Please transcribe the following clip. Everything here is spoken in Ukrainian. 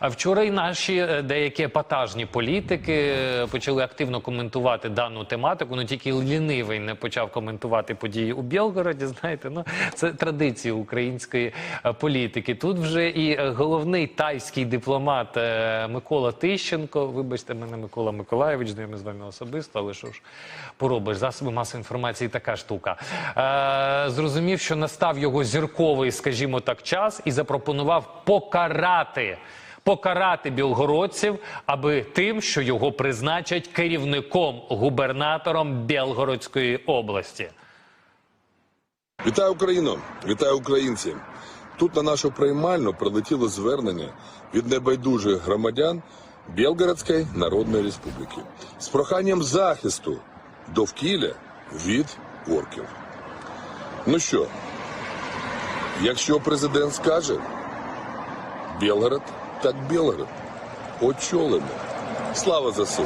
А вчора і наші е, деякі епатажні політики е, почали активно коментувати дану тематику. Ну тільки лінивий не почав коментувати події у Білгороді. Знаєте, ну це традиції української е, політики. Тут вже і головний тайський дипломат Микола Тищенко. Вибачте мене, Микола Миколаєвич, знайомий з вами особисто, але що ж поробиш? Засоби масової інформації така штука. Е, зрозумів, що настав його зірковий, скажімо так, час, і запропонував покарати. Покарати білгородців, аби тим, що його призначать керівником губернатором Білгородської області. Вітаю Україну! Вітаю українці! Тут на нашу приймальну прилетіло звернення від небайдужих громадян Білгородської Народної Республіки з проханням захисту довкілля від орків. Ну що, якщо президент скаже Білгород, так Білгород. Очолимо. Слава ЗСУ!